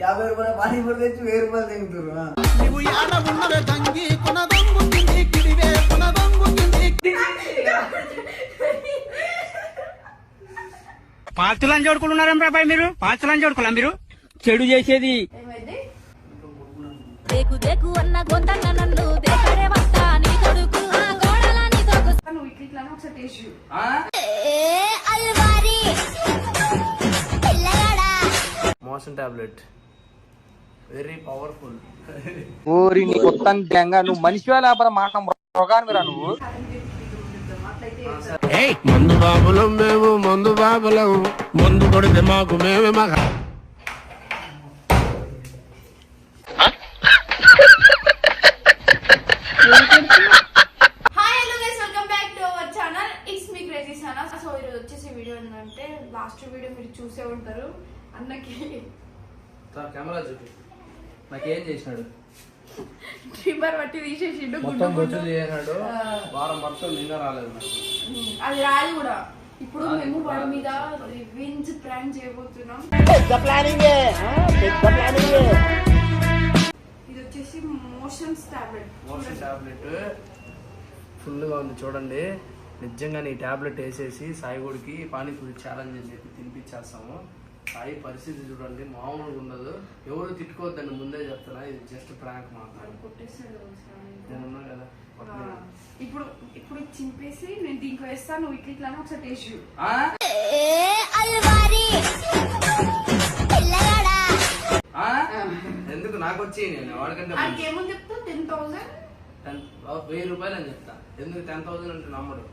యాభై రూపాయల తెచ్చి వెయ్యి రూపాయలు తింటారు ఆ. నీవు యాడ ఉన్నవే తంగి కొనదొంగుతుంది కిడివే కొనదొంగుతుంది పాస్తులని చూడుకుంటున్నారా బాబాయ్ మీరు? పాస్తులని చూడుకోలే మీరు? చెడు చేసేది. ఏమైంది? దేకు దేకు అన్న గొంతన్న నన్ను దేకడే వస్తా నీ కొడుకు ఆ గోడల నీ కొడుకు నువ్వు ఇట్లా ఒకసారి taste. Motion tablet. Very powerful ఊరి నీ కొత్త దెంగ నువ్వు మనిషివా లేకపోతే మాట మృగానివిరా నువ్వు? ఏయ్ మందు బాబులం మేము మందు బాబులం. మందు కొడితే మాకు మేమే మగ hi hello guys welcome back to our channel it's me crazy Sana so ఈరోజు వచ్చేసి వీడియో ఏంటంటే లాస్ట్ వీడియో మీరు చూసే ఉంటారు. అన్నకి. కెమెరా చూపి. నాకేం చేసినాడు? ట్రిమ్మర్ బట్టి తీసేసిండు మొత్తం గుడ్డు. చేసినాడు వారం మొత్తం నిన్న రాలేదు అది రాదు కూడా. ఇప్పుడు మేము వాడి మీద రివెంజ్ ప్రాంక్ చేయబోతున్నాం. ఇది వచ్చేసి మోషన్స్ టాబ్లెట్. Motion tablet. ఫుల్గా ఉంది చూడండి. నిజంగా నీ టాబ్లెట్ వేసేసి సాయిగుడికి పానీపూరి ఛాలెంజ్ అని చెప్పి తినిపించేస్తాము. సాయి పరిస్థితి చూడండి మామూలుగా ఉండదు. ఎవరు తిట్టుకోవద్దండి ముందే చెప్తున్నా ఇది జస్ట్ ప్రాంక్ మాట్లాడు కొట్టేస్తాడు ఒకసారి. నేను ఉన్నా కదా ఇప్పుడు ఇప్పుడు చింపేసి నేను దీంట్లో వేస్తాను నువ్వు ఇట్లా ఇట్లా ఒకసారి టేస్ట్ చూడు. ఆ? అల్వారి! పిల్లగాడా? ఆ? ఎందుకు? నాకు వచ్చి నేను వాడికంటే అది ఏమని చెప్తా టెన్ థౌసండ్ టెన్ వెయ్యి రూపాయలు అని చెప్తా. ఎందుకు? టెన్ థౌసండ్ అంటే నమ్మడు.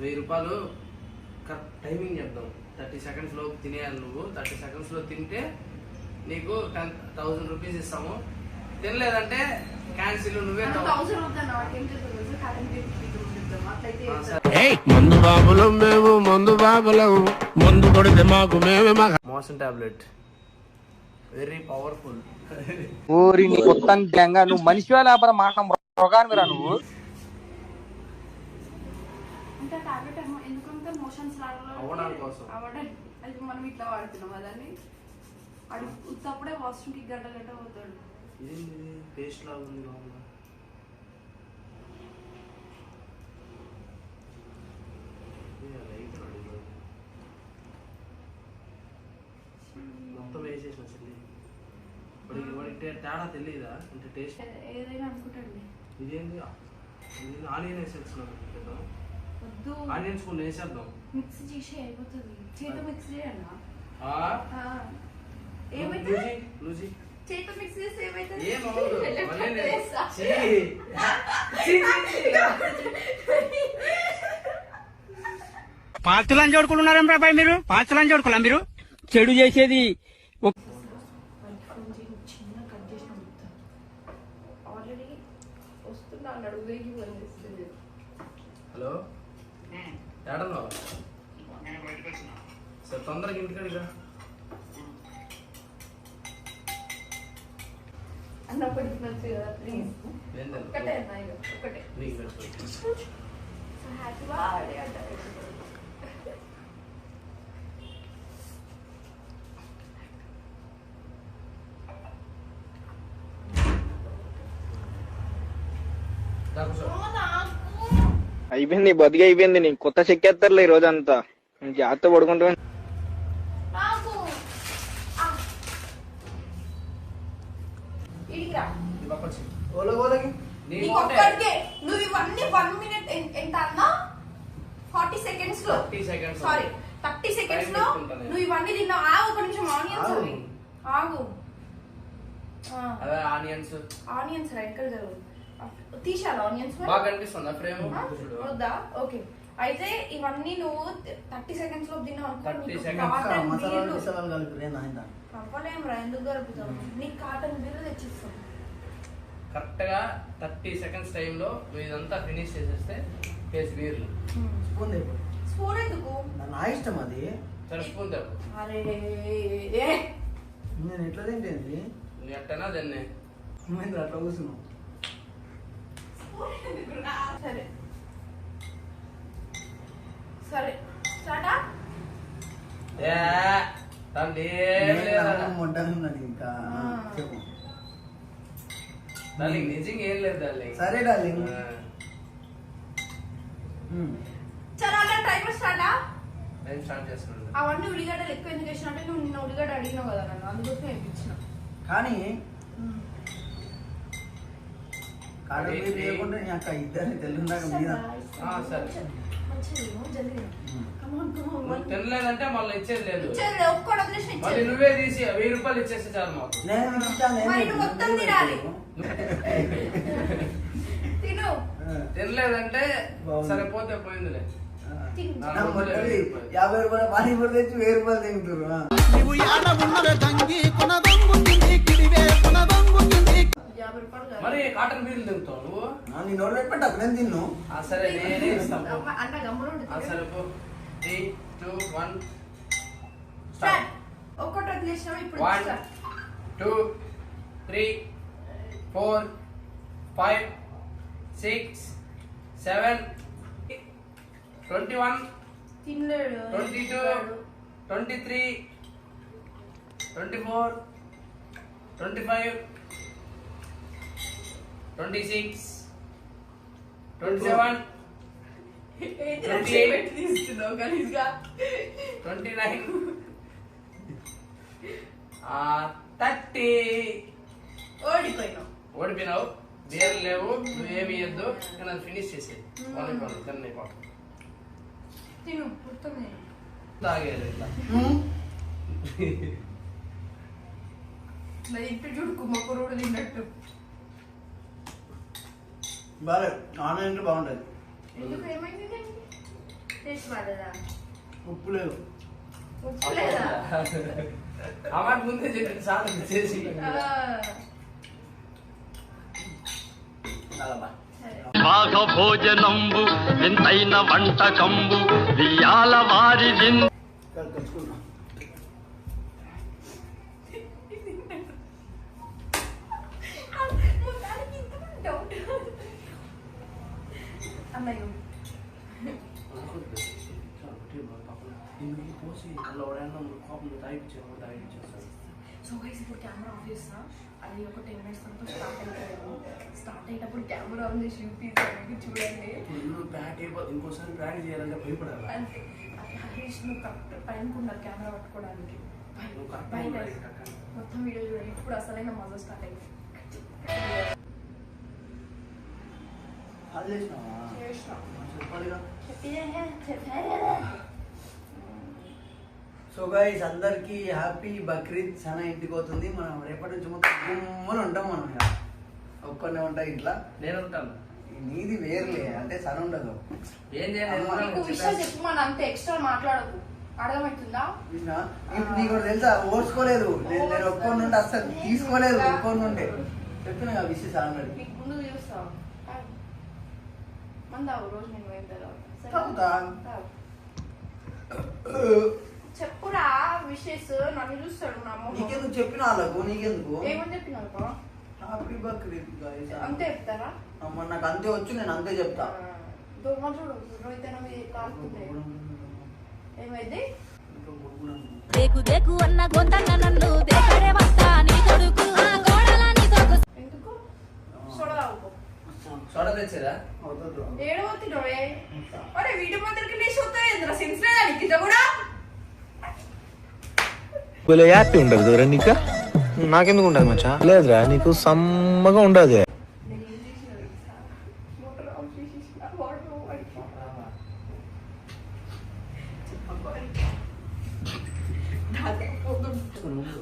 వెయ్యి రూపాయలు కరెక్ట్ టైమింగ్ చెప్దాం. థర్టీ సెకండ్స్లో తినేయాలి నువ్వు. థర్టీ సెకండ్స్లో తింటే నీకు టెన్ థౌసండ్ రూపీస్ ఇస్తాము. తినలేదంటే క్యాన్సిల్ నువ్వే మందు బాబులం మేము మందు బాబులం. మందు కొడితే మాకు మేమే మోషన్ టాబ్లెట్. వెరీ పవర్ఫుల్ ఊరి నీ కొత్త దెంగ నువ్వు మనిషివా లేకపోతే మాట మృగానివిరా నువ్వు? అంటే టాబ్లెట్ ఏమో ఎందుకంటే మోషన్స్. అవ్వడానికి అది మనం ఇట్లా వాడుతున్నాం అదని అడు ఉత్తప్పుడే వాష్రూమ్కి గంట గంట పోతాడు. పేస్ట్ లాగా ఉంది. మొత్తం వేసేసిన చెల్లి. వాడికి టే- తేడా తెలియదా అంటే టేస్ట్ ఏదైనా అనుకుంటండి. ఇదేంటి ఇది ఆనియన్ వేసేస్తున్నాను కదా వద్దు. ఆనియన్ స్పూన్ వేసేద్దాం. మిక్స్ చేసి అయిపోతుంది. చేత మిక్స్ లూజీ. చేత ఏమైతుంది చూడుకుంటున్నారా బాబాయ్ మీరు? పాస్తులని చూడుకోలే మీరు? చెడు చేసేది చిన్న కట్ చేసిన మొత్తం ఆల్రెడీ వస్తున్నా అన్నాడు వేగి వస్తుంది హలో ఏడన్నావు సరే తొందరగా కదా ప్లీజ్ ఏం ఒక్కటే తెలుసు అన్నా ఇక ఒక్కటే నీకు తెలుసు. సో హ్యాపీ బర్త్డే అంటారు దా కూర్చో. అయిపోయింది బతికి అయిపోయింది. నీ కొత్త చెక్కేస్తారులే ఈ రోజంతా. జాగ్రత్త పడుకుంటా నాకు ఆ. ఇడికి రా. ఈ పక్క వచ్చి. ఓలో ఓలకి నీ నీకు నోటే. ఒక్కడికే. నువ్వు ఇవన్నీ వన్ మినిట్ ఎంత అన్నా? ఫార్టీ సెకండ్స్లో. 30 seconds. సారీ థర్టీ సెకండ్స్లో Time పెట్టుకుంటా నేను. నువ్వు ఇవన్నీ తిన్నావు. ఆగు ఒక నిమిషం. ఆనియన్స్. అవి. ఆగు. ఆనియన్స్ ఆనియన్స్ రైట్ కలర్ తీసాను ఆనియన్స్ బాగా కనిపిస్తుందా ఫ్రేమ్? వద్దా? ఓకే. అయితే ఇవన్నీ నువ్వు థర్టీ సెకండ్స్లో తిన్నావు అనుకో 30 నీకు seconds. కాటన్ మసాలాలు బీర్లు గిసాలాలు కలిపి నేను ఆయన కవ్వలేం రా ఎందుకు కలుపుతావు? నీకు కాటన్ బీర్లు తెచ్చిస్తాం. కరెక్ట్గా థర్టీ సెకండ్స్ టైంలో నువ్వు ఇదంతా ఫినిష్ చేసేస్తే కేసు బీర్లు స్పూన్ స్పూన్ ఎందుకు? నా ఇష్టం అది. సరే స్పూన్ అరే నేను ఎట్లా తింటేంది? నీ అట్టనా దాన్ని? నువ్వు అట్లా కూర్చున్నావు. సరే. సరే. స్టార్టా? మొట్టని ఉన్నది ఇంకా. చెప్పు. డార్లింగ్ నిజంగా ఏం లేదు డార్లింగ్ సరే డార్లింగ్. చాలా అలా టైమర్ స్టార్టా టైం స్టార్ట్ చేస్తున్నాడు? అవన్నీ ఉల్లిగడ్డలు ఎక్కువ ఎందుకు వేసిన అంటే నువ్వు నిన్న ఉల్లిగడ్డ అడిగినావు కదా నన్ను అందుకోసం వేయించిన కానీ కాడ అదే, మీరు లేకుండా నీ అక్క ఇద్దరిని తెలుగుదాక మీద ఆ, సరే. నువ్వు తినలేదంటే మళ్ళీ ఇచ్చేది లేదు. మళ్ళీ ఇచ్చేది నువ్వే తీసి వెయ్యి రూపాయలు ఇచ్చేస్తే చాలు మాకు. తినలేదంటే. సరిపోతే పోయిందిలే. రూపాయలు. యాభై రూపాయలు పానీపూరి తెచ్చి వెయ్యి రూపాయలు తింటున్నారు. యాభై రూపాయలు కాదు. మరి కాటన్ బీర్లు తింటావు నువ్వు? నీ నోరు పెట్టి నేను తిన్ను. ఆ, సరే నేనే ఇస్తాను అన్న సరే త్రీ టూ వన్. స్టార్ట్. ఒక్కటి వదిలేసినావు? ఇప్పుడు one start. Two three four five six seven twenty one తినలేడు. Twenty two twenty three twenty four twenty five twenty six twenty seven twenty nine thirty ఓడిపోయినావు. ఓడిపోయినావు. బీర్లు లేవు నువ్వేమి ఇవ్వద్దు నేను ఫినిష్ చేసేది దాన్ని. తాగేది ఇట్లా. ఇట్లా ఇట్టు చూడు కుమ్మకురుడు తిన్నట్టు. బాగా ఆన్లైన్ బాగుంటది ఎందుకు ఏమైంది టేస్ట్ బాలేదా? ఉప్పు లేదు. ఉప్పు లేదా? ముందే చేసి. భాగ భోజనంబు వింతైన వంటకంబు వియాల వారి పోసి అలా ఎవడైనా కోపం తాగిపించారు తాగిపించేస్తారు సో గైస్ ఇప్పుడు కెమెరా ఆఫ్ చేసిన అది ఒక టెన్ మినిట్స్ తర్వాత స్టార్ట్ అవుతాము స్టార్ట్ అయ్యేటప్పుడు కెమెరా ఆన్ చేసి చూపిస్తాను చూడండి. ప్యాక్ అయిపోతుంది ఇంకోసారి ప్యాక్ చేయాలంటే భయపడాలి అంతే హరీష్ నువ్వు కరెక్ట్ పైనకున్నారు కెమెరా పట్టుకోవడానికి ఉండాలి. మొత్తం వీడియో చూడండి. ఇప్పుడు అసలైన మజా స్టార్ట్ అయింది. చెప్పాలిగా? చెప్పారా సో గైస్ అందరికి హ్యాపీ బక్రీద్ చాలా ఇంటికి అవుతుంది మనం రేపటి నుంచి మొత్తం గుమ్మని ఉంటాం మనం ఇక. ఒక్కనే ఉంటా ఇంట్లో. నేను ఉంటాను. నీది వేర్లే అంటే సన ఉండదు. ఏం చేయాలి? నీకు విషయం చెప్పు మన అంత ఎక్స్ట్రా మాట్లాడకు. అర్థమవుతుందా? నీకు ఒకటి తెలుసా? ఓడ్చుకోలేదు నేను నేను ఒక్కడి నుండి అస్సలు తీసుకోలేదు ఒక్కడి నుండి. చెప్పిన కదా విషయం ఆల్రెడీ నీకు ముందు మందావు రోజు నేను పోయిన తర్వాత. చెప్పురా విషెస్ నన్ను చూస్తాడు నా మొహం. నీకెందుకు చెప్పిన వాళ్ళకు? నీకెందుకు? ఏమని చెప్పినావు బా? Happy Bakrid guys. అంతే చెప్తారా? అమ్మ నాకు అంతే వచ్చు నేను అంతే చెప్తా. దోమ చూడు రోహితన మీద కాస్తుంది ఏమైంది? దేకు దేకు అన్న గొంతన్న నన్ను దేకడే వస్తా నీ కొడుకు ఆ గోడల నీ తోకు ఎందుకు? చూడదావు సోడా తెచ్చారా అవుతుంది. ఏడు పోతున్నావే అరే వీటి మందరికి లేచి వస్తాయి ఎందుకు సెన్స్ లేదా నీకు ఇంత కూడా హ్యాపీ ఉండదు నీకు? నాకెందుకు ఉండదు మచ్చా? లేదురా నీకు సమ్మగా ఉండదు నేను ఏం చేసిన తెలుసా? మోటార్ ఆఫ్ చేసేసిన, వాటర్ ఆఫ్ చేసేసిన. చెప్పకపోయి. దాదాపు ఒక ఆవు అంటుండు.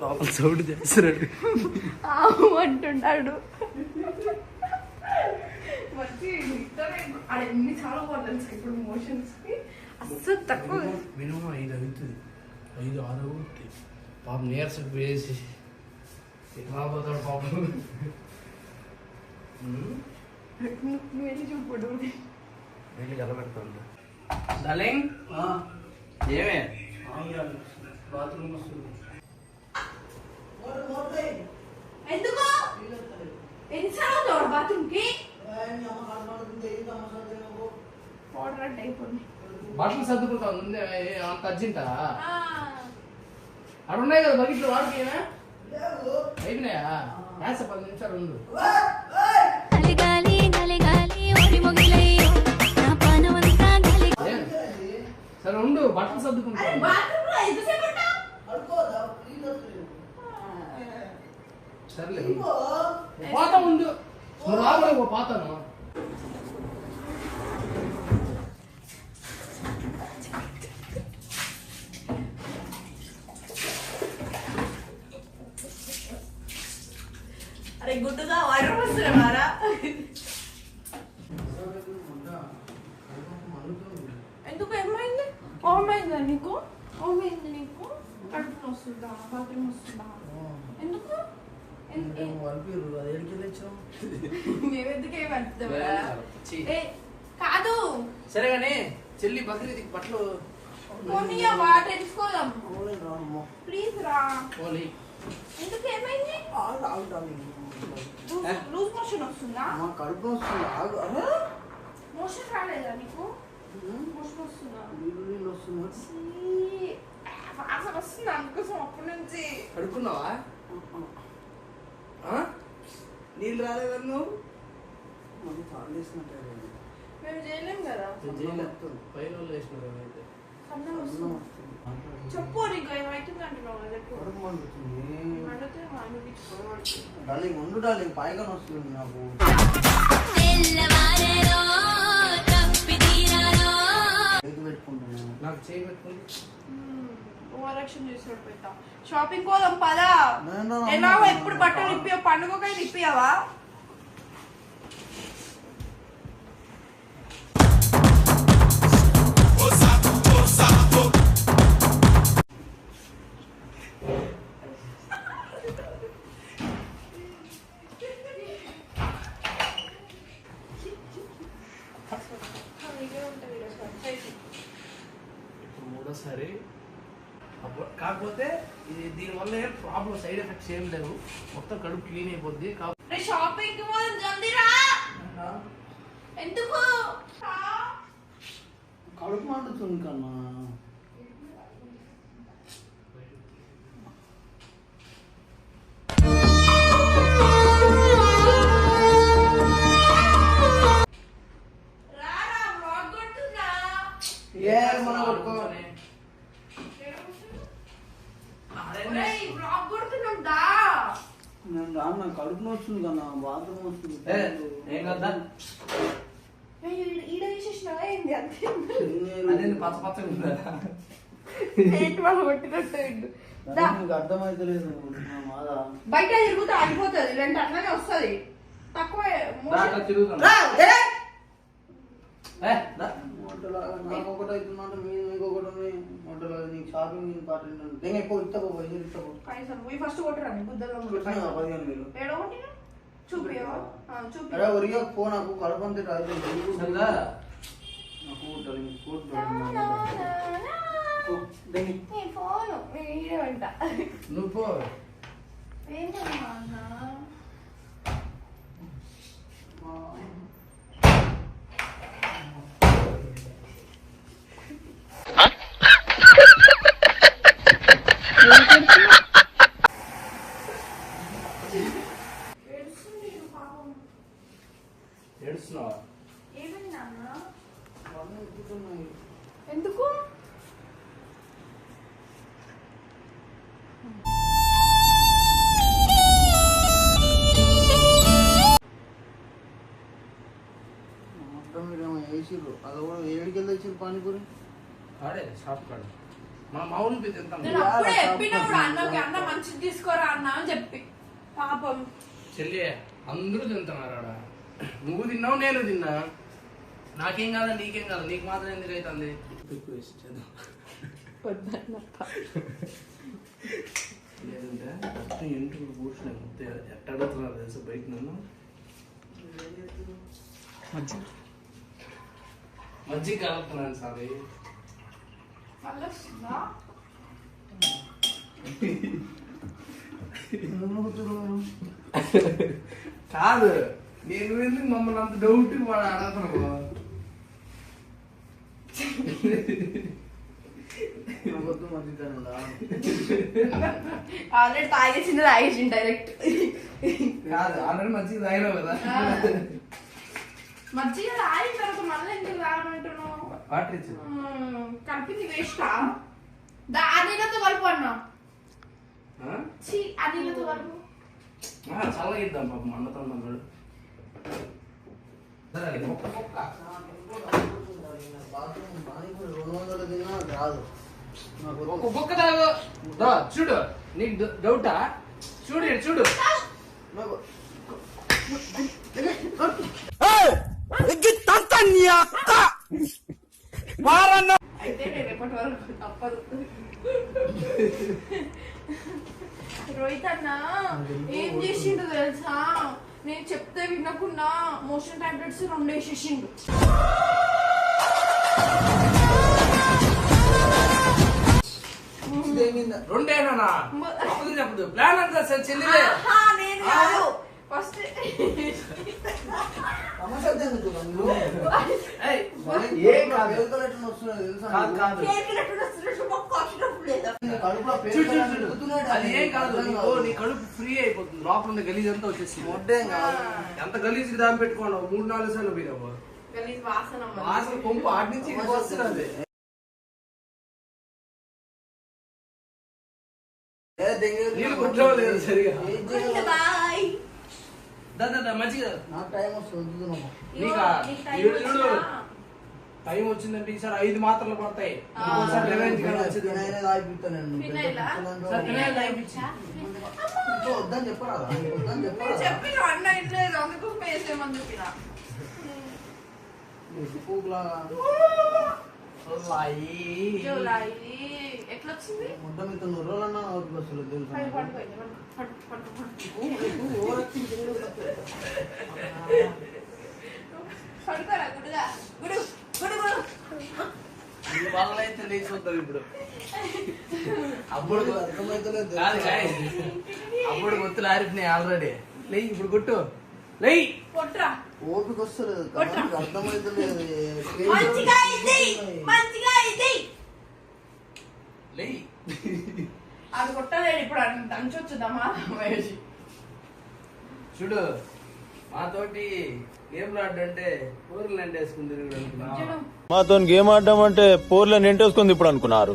పాపం సౌండ్ చేస్తున్నాడు ఆవు అంటున్నాడు. మంచి ఎన్ని చాలా బాగుంటుంది ఇప్పుడు మోషన్స్కి అస్సలు తక్కువ. మినిమం ఐదు అవుతుంది. ఐదు ఆరు అవుతుంది పాపం నీరసం వేసి ఎట్లా పోతాడు పాపం నువ్వు వెళ్ళి చూపుడు వెళ్ళి కలబెడతాడు డార్లింగ్? ఆ, ఏమే. బాత్రూమ్ వస్తుంది. ఎందుకు? ఎన్నిసార్లు అవుతావు బాత్రూమ్కి పౌడర్ అంటే అయిపోయింది. బట్టలు సర్దుకుంటాం ముందే అంత అర్జెంటా? అక్కడ ఉన్నాయి కదా బకెట్లు వాడికి అయిపోయినాయా? మ్యాథ్స్ పది నిమిషాలు ఉంది సరే ఉండు బట్టలు సర్దుకుంటా సర్లే. పాత నువ్వు పాతను. అరే గుడ్డుగా వాటర్ వస్తున్నారా ఎందుకు? ఏమైంది? ఏమైందా నీకు? ఏమైంది నీకు? కడుపు వస్తుందా బాత్రూమ్ వస్తుందా? ఎందుకు? కాదు. సరే కానీ చెల్లి బక్రీద్ బట్టలు అవునే రామ్మా. ప్లీజ్ రా. పోలీ ఎందుకు ఏమైంది. లూజ్ మోషన్ వస్తుందా? కడుపు వస్తుంది మోషన్ రాలేదా నీకు? మోషన్ వస్తుందా? నీళ్ళు వస్తుంది వాసన వస్తుంది అందుకోసం అప్పటి నుంచి? కడుక్కున్నావా? నీళ్ళు రాలేదా నువ్వు? మనకి తాళ్ళు వేసినట్టే లేదు. మేము చేయలేం కదా. పైన వాళ్ళు వేసినారు ఏమైతే. చెప్పు నీకు ఏమైతుంది అంటున్నావు కదా చెప్పు. మండుతుంది. ఉండు పాయకం వస్తుంది నాకు. పెట్టుకుంటున్నాను. నాకు చేయి పెట్టుకుంది ఓవరాక్షన్ చేసాడు పెట్ట షాపింగ్ పోదాం పదా. ఎలాగో ఎప్పుడు బట్టలు ఇప్పి పండుగకైనా ఇప్పియావా? ప్రాబ్లం సైడ్ ఎఫెక్ట్స్ ఏం లేవు. మొత్తం కడుపు క్లీన్ అయిపోద్ది. షాపింగ్కి పోదాం జల్దీ రా ఎందుకు? రా. కడుపు మండుతుంది కన్నా. వస్తుంది కన్నా బాత్రూమ్ వస్తుంది ఏం కదా ఈడ- తీసేసినావా ఏంది అంతే అదే పచ్చ. నీకు అర్థమైతలేదు బయట తిరుగుతా ఆగిపోతుంది ఇలాంటి అట్లనే వస్తుంది తక్కువ నాకు ఒకటి అవుతుందంటే మీరు ఉన్నాయి వంటలాగా నీకు షాపింగ్ ఇంపార్టెంట్ నేను ఎక్కువ ఇస్తా పో పైసలు ఫస్ట్ కొట్టరండి గుద్దలో కదా పదిహేను వేలు ఏడో కొట్టినా చూపియవా చూపి అరే ఒరిగా పో నాకు కడుపు అంతే రాదు సరదా నాకు ఊటలు, కోట్ డ్రాయింగ్ పో, దేని? ఫోన్ ఈడే వెంట నువ్వు పో ఏంటమ్మా వేసిర్రు అది కూడా ఏడికి వెళ్ళి వచ్చిర్రు పానీపూరి? ఆడే షాప్ కాడ. మా మామూలు పోయి తింటాం నేను అప్పుడే చెప్పినప్పుడు అన్నకి అన్న మంచిది తీసుకోరా అన్న అని చెప్పి. పాపం. చెల్లి అందరూ తింటున్నారు ఆడ నువ్వు తిన్నావు నేను తిన్నా. నాకేం కాదా నీకేం కాదా? నీకు మాత్రం ఎందుకు అవుతుంది లేదంటే మొత్తం ఇంటికి కూర్చున్నాయి మొత్తం ఎట్ట అడుగుతున్నారు తెలుసు బయట నన్ను? మజ్జిగ కలుపుతున్నాను సారీ. కాదు నేను ఎందుకు మమ్మల్ని అంత డౌట్ వాడు ఉందా? ఆల్రెడీ తాగేసింది తాగేసింది డైరెక్ట్ కాదు ఆల్రెడీ మంచిగా తాగినావు కదా. మజ్జిగ తాగిన తర్వాత మళ్ళీ ఎందుకు తాగమంటున్నావు వాటర్ ఇచ్చి కలిపింది వేస్ట్ దా ఆ నీళ్ళతో కలుపు అన్నా. ఛీ ఆ నీళ్ళతో కలుపు చల్లగా ఇద్దాం పాపం అన్నతో ఉన్నాడు. సరే ఒక్క ఒక్క బాత్రూమ్ పానీపూరి రెండు వందలు తిన్నా రాదు నాకు ఒక్క బొక్క తాగు దా, చూడు. నీకు డౌటా చూడు చూడు నాకు అయితే నేను రేపటి వరకు తప్పదు. రోహిత్ అన్న ఏం చేసిండు తెలుసా? నేను చెప్తే వినకుండా మోషన్ టాబ్లెట్స్ రెండు వేసేసిండు? రెండేనా ప్లాన్ అంతా సార్ కాదు. ఫస్ట్ అది ఏం కాదు నీ కడుపు ఫ్రీ అయిపోతుంది. లోపల ఉన్న గలీజ్ అంతా వచ్చేసి ఎంత గలీజ్ దాని పెట్టుకోండి మూడు నాలుగు సార్లు పోయినావు. వాసన కొంపు ఆటి నుంచి వస్తున్నది నీళ్ళు లేదు సరిగా ఏం చేయాలి? ఓకే, బాయ్ దా, దా, దా, మంచిగా. నాకు టైం వస్తుంది టైం వచ్చిందంటే ఈసారి ఐదు మాత్రలు పడతాయి. వద్దని చెప్పరా? చెప్పిన అన్న చెప్పిన. ఎట్లా వచ్చింది ముద్ద మీద నూరు రోజులన్నా అవుతుంది అసలు తెలుసా పడు, పడుకోండి, పడు, పడు, పడు, పడు. నీకు ఓవరాక్షన్ చేయలేదు తప్పే. పడుకోరా గుడుగా గుడు గుడు గుడు ఈ వాళ్ళైతే లేచి వద్దాం ఇప్పుడు. అప్పుడు కాదు. అప్పుడు గుర్తులు ఆరిపోయినాయి ఆల్రెడీ లేయి ఇప్పుడు కొట్టు. లేయి. కొట్రా. ఓపిక వస్తలేదు. అర్థమైతలేదు. మంచిగా ఇది. మంచిగా ఇది. లేయి. అది కొట్టలేదు ఇప్పుడు. దంచొచ్చుదమ్మా చూడు మాతోటి గేమ్ ఆడంటే ఊర్లు ఎండేసుకుని తిరుగుడు అనుకున్నా చూడు మాతో గేమ్ ఆడడం అంటే పోర్లో నింటేసుకుంది ఇప్పుడు అనుకున్నారు.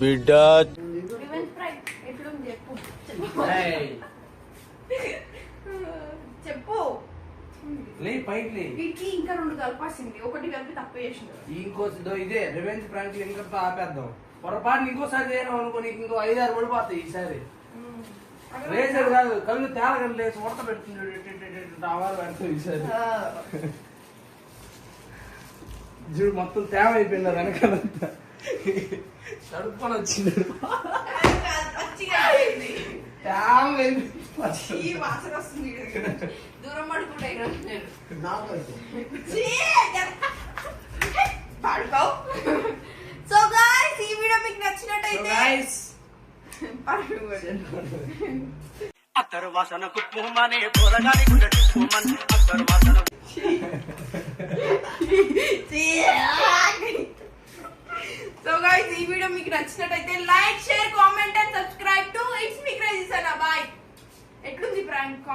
బిడ్డ. చెప్పు. ఏయ్, చెప్పు. లేయి పైకి లేయి వీటికి ఇంకా రెండు కలపాల్సింది ఒకటి కలిపి తప్పు చేసింది ఇంకో ఇదో రివెంజ్ ఆపేద్దాం. పొరపాటు ఇంకోసారి చేయడం అనుకో నీకు ఇంకో ఐదారు పడిపోతాయి ఈసారి. రేసర్ కాదు కళ్ళు తేలగలు లేచి ఉడత ఈసారి. చూడు మొత్తం తేమ అయిపోయింది వెనకాలంతా. తడుపుకొని వచ్చింది. దూరం పడుకుంటా సో గాయ్స్ ఈ వీడియో మీకు నచ్చినట్టయితే అత్తరు వాసన పువ్వనే పొలగాని గుండె పువ్వమని అత్తరు వాసన సో గైస్ ఈ వీడియో మీకు నచ్చినట్టయితే like share comment and subscribe to it's me crazy Sana bye ఎట్లుంది ప్రాంక్